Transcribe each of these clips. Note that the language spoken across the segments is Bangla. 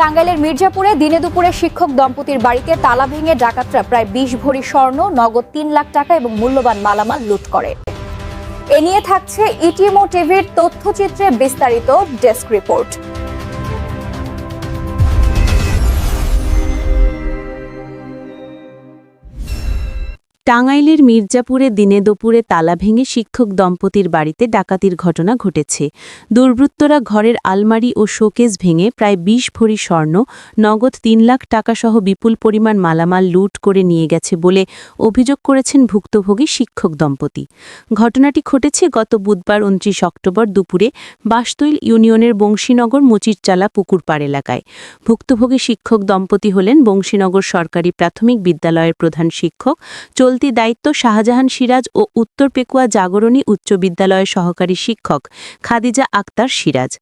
টাঙ্গাইলের মির্জাপুরে দিনে দুপুরে শিক্ষক দম্পতির বাড়িতে তালা ভেঙে ডাকাতরা প্রায় বিশ ভরি স্বর্ণ, নগদ তিন লাখ টাকা এবং মূল্যবান মালামাল লুট করে। এ নিয়ে থাকছে ইটিএমও টিভির তথ্যচিত্রে বিস্তারিত ডেস্ক রিপোর্ট। টাঙ্গাইলের মির্জাপুরে দিনে দুপুরে তালা ভেঙে শিক্ষক দম্পতির বাড়িতে ডাকাতির ঘটনা ঘটেছে। দুর্বৃত্তরা ঘরের আলমারি ও শোকেস ভেঙে প্রায় ২০ ভরি স্বর্ণ, নগদ তিন লাখ টাকাসহ বিপুল পরিমাণ মালামাল লুট করে নিয়ে গেছে বলে অভিযোগ করেছেন ভুক্তভোগী শিক্ষক দম্পতি। ঘটনাটি ঘটেছে গত বুধবার উনত্রিশ অক্টোবর দুপুরে বাসতৈল ইউনিয়নের বংশীনগর মুচিরচালা পুকুরপাড় এলাকায়। ভুক্তভোগী শিক্ষক দম্পতি হলেন বংশীনগর সরকারি প্রাথমিক বিদ্যালয়ের প্রধান শিক্ষক চলতি দায়িত্ব শাহজাহান সিরাজ ও উত্তর পেকুয়া জাগরণী উচ্চ বিদ্যালয়ের সহকারী শিক্ষক খাদিজা আক্তার সিরাজ।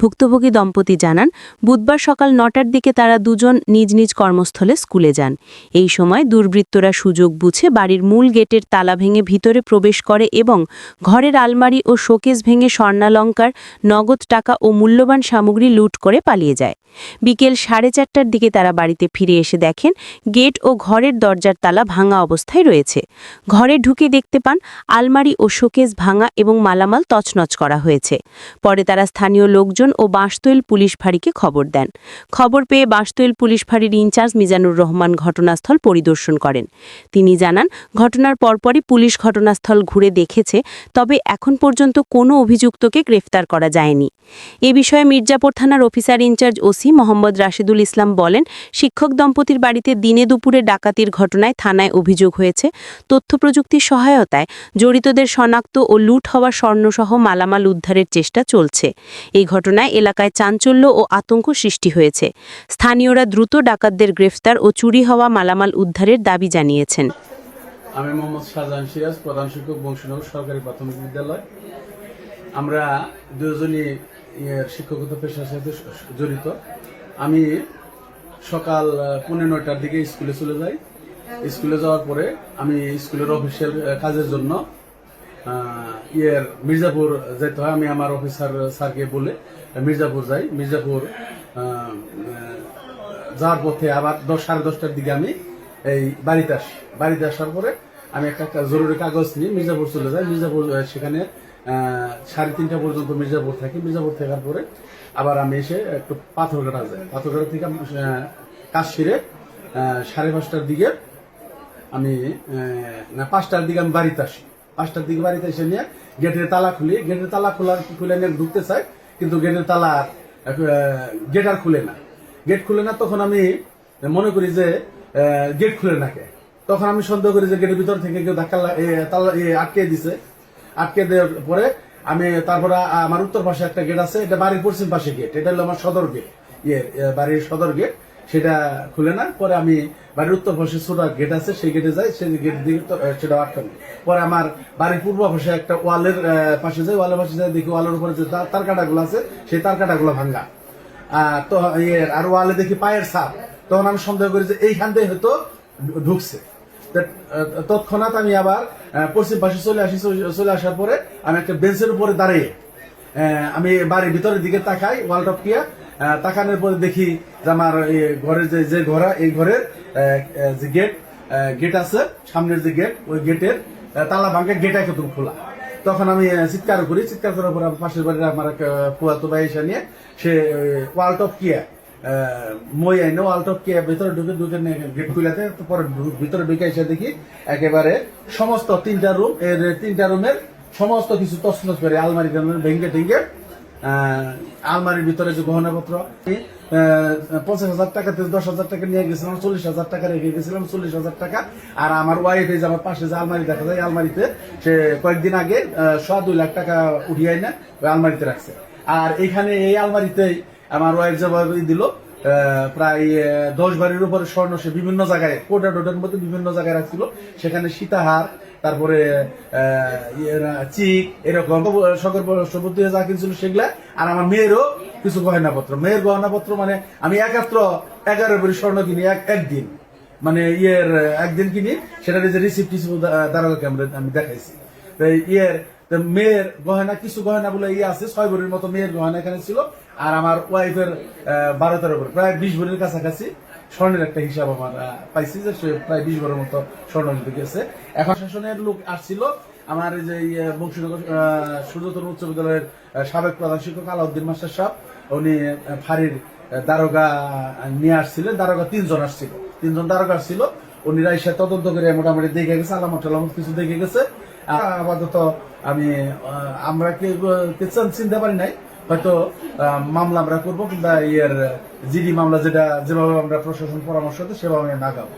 ভুক্তভোগী দম্পতি জানান, বুধবার সকাল নটার দিকে তারা দুজন নিজ নিজ কর্মস্থলে স্কুলে যান। এই সময় দুর্বৃত্তরা সুযোগ বুঝে বাড়ির মূল গেটের তালা ভেঙে ভিতরে প্রবেশ করে এবং ঘরের আলমারি ও শোকেস ভেঙে স্বর্ণালঙ্কার, নগদ টাকা ও মূল্যবান সামগ্রী লুট করে পালিয়ে যায়। বিকেল সাড়ে চারটার দিকে তারা বাড়িতে ফিরে এসে দেখেন গেট ও ঘরের দরজার তালা ভাঙা অবস্থায় রয়েছে। ঘরে ঢুকে দেখতে পান আলমারি ও শোকেস ভাঙা এবং মালামাল তছনছ করা হয়েছে। পরে তারা স্থানীয় লোকজন ও বাঁশতৈল পুলিশ ফাঁড়িকে খবর দেন। খবর পেয়ে বাঁশতৈল পুলিশ ফাঁড়ির ইনচার্জ মিজানুর রহমান ঘটনাস্থল পরিদর্শন করেন। তিনি জানান, ঘটনার পরপরই পুলিশ ঘটনাস্থল ঘুরে দেখেছে, তবে এখন পর্যন্ত কোনো অভিযুক্তকে গ্রেফতার করা যায়নি। এ বিষয়ে মির্জাপুর থানার officer incharge OC Mohammad Rashedul Islam বলেন, শিক্ষক দম্পতির বাড়িতে দিনে দুপুরে ডাকাতির ঘটনায় থানায় অভিযোগ হয়েছে। তথ্য প্রযুক্তির সহায়তায় জড়িতদের শনাক্ত ও লুট হওয়া স্বর্ণসহ মালামাল উদ্ধারের চেষ্টা চলছে। এই ঘটনায় এলাকায় চাঞ্চল্য ও আতঙ্ক সৃষ্টি হয়েছে। স্থানীয়রা দ্রুত ডাকাতদের গ্রেফতার ও চুরি হওয়া মালামাল উদ্ধারের দাবি জানিয়েছেন। আমি মোহাম্মদ শাহজাহান সিরাজ, প্রধান শিক্ষক, বংশীনগর সরকারি প্রাথমিক বিদ্যালয়। আমরা দুজনই শিক্ষকতা পেশার সাথে জড়িত। আমি সকাল পৌনে নয়টার দিকে স্কুলে চলে যাই। স্কুলে যাওয়ার পরে আমি স্কুলের অফিসিয়াল কাজের জন্য ইয়ের মির্জাপুর যেতে হয়। আমি আমার অফিসার স্যারকে বলে মির্জাপুর যাই। মির্জাপুর যাওয়ার পথে আবার দশ, সাড়ে দশটার দিকে আমি এই বাড়িতে আসি, বাড়িতে আসার পরে আমি একটা জরুরি কাগজ নিয়ে মির্জাপুর চলে যাই। মির্জাপুর সেখানে সাড়ে তিনটা পর্যন্ত মির্জাপুর থাকি। মির্জাপুর থাকার পরে আবার আমি এসে একটু পাথরঘাটা যাই। পাথরঘাটা থেকে কাজ সেরে সাড়ে পাঁচটার দিকে আমি না, পাঁচটার দিকে আমি বাড়িতে আসি। পাঁচটার দিকে বাড়িতে এসে নিয়ে গেটের তালা খুলি। গেটের তালা খোলা খুলে নিয়ে ঢুকতে চাই, কিন্তু গেটের তালা গেট আর খুলে না। গেট খুলে না, তখন আমি মনে করি যে গেট খুলে না কে? তখন আমি সন্দেহ করি যে গেটের ভিতর থেকে কেউ ধাক্কা তালা আটকে দিছে। আটকে দেওয়ার পরে আমি তারপরে আমার উত্তর পাশে একটা গেট আছে, এটা বাড়ির পশ্চিম পাশে গেট এটা হলো আমার সদর গেট ইয়ে বাড়ির সদর গেট সেটা খুলে না, পরে আমি বাড়ির উত্তর পাশে ছোট গেট আছে, সেই গেটে যাই, সেই গেট দিয়ে সেটা আটকানো পরে আমার বাড়ির পূর্ব পাশে একটা ওয়ালের পাশে যাই, ওয়ালের পাশে যাই, দেখি ওয়ালের উপরে যে তার- কাটাগুলো আছে, সেই তার কাটাগুলো ভাঙ্গা। তো ইয়ে আর ওয়ালে দেখি পায়ের ছাপ, তখন আমি সন্দেহ করি যে এইখান থেকে হয়তো ঢুকছে। তৎক্ষণাৎ আমি আবার পশ্চিম পাশে চলে আসি, চলে- আসার পরে আমি একটা বেঞ্চের উপরে দাঁড়িয়ে আমি বাড়ির ভিতরের দিকে তাকাই, ওয়াল টপকিয়া তাকানোর পরে দেখি যে আমার ঘরের যে যে ঘরা এই ঘরের যে গেট গেট আছে, সামনের যে গেট, ওই গেটের তালা ভাঙ্গা গেট একদম খোলা। তখন আমি চিৎকার করি, চিৎকার করার পর পাশের বাড়ির আমার এক ফুয়াতো ভাই এসে নিয়ে সে, ওয়াল টপ কিয়া মই আইনে টপ কিয়া ভিতরে ঢুকে ঢুকে গেট খুলাতে পরে ভিতরে ঢুকে এসে দেখি একেবারে সমস্ত তিনটা রুম এর তিনটা রুমের সমস্ত কিছু তছনছ করে আলমারি ভেঙ্গে টেঙ্গে আলমারির ভিতরে যে গহনাপত্র পঞ্চাশ হাজার টাকা দশ হাজার টাকা নিয়ে গেছিলাম, চল্লিশ হাজার টাকা রেখে গেছিলাম, চল্লিশ হাজার টাকা। আর আমার ওয়াইফ এই যে আমার পাশে যে আলমারি দেখা যায়, আলমারিতে, সে কয়েকদিন আগে সোয়া দুই লাখ টাকা উঠিয়ে না আলমারিতে রাখছে। আর এখানে এই আলমারিতেই আমার ওয়াইফ জবাব দিল প্রায় দশ বারের উপরে স্বর্ণ সে বিভিন্ন জায়গায়, কোটা টোটার মধ্যে বিভিন্ন জায়গায় রাখছিল। সেখানে সীতাহার, তারপরে ইয়ে চিক, এরকম সকল সম্পত্তি যা কিনছিল সেগুলা। আর আমার মেয়েরও কিছু গহনাপত্র। মেয়ের গহনাপত্র মানে আমি একাত্র এগারো ভরি স্বর্ণ কিনি এক, একদিন। মানে ইয়ের, একদিন কিনি সেটা যে রিসিপ্ট টিসিপ্ট দাঁড়ালোকে আমরা আমি দেখাইছি। ইয়ের মেয়ের গহনা, কিছু গহনা বলে ইয়ে আছে, ছয় ভরির মতো মেয়ের গহনা এখানে ছিল। আর আমার ওয়াইফের বারো তেরো ভরি প্রায় বিশ ভরির কাছাকাছি স্বর্ণের একটা হিসাব আমার পাইছি যে সে প্রায় বিশ ভরের মতো স্বর্ণ নিতে গেছে। এখন শাসনের লোক আসছিল। আমার যে বংশীনগর সূর্যতন উচ্চ বিদ্যালয়ের সাবেক প্রধান শিক্ষক আলাউদ্দিন মাস্টার সাহেব, উনি ফাঁড়ির দারোগা নিয়ে আসছিলেন দারোগা তিনজন আসছিল। তিনজন দারোগা আসছিল। উনি রাইসা তদন্ত করে মোটামুটি দেখে গেছে, আলামত টালামত কিছু দেখে গেছে। আপাতত আমি আমরা কে কে চান- চিনতে পারি নাই। হয়তো মামলা আমরা করব কিংবা ইয়ের, জিডি মামলা যেটা, যেভাবে আমরা প্রশাসন পরামর্শ সেভাবে আমি নাগাবো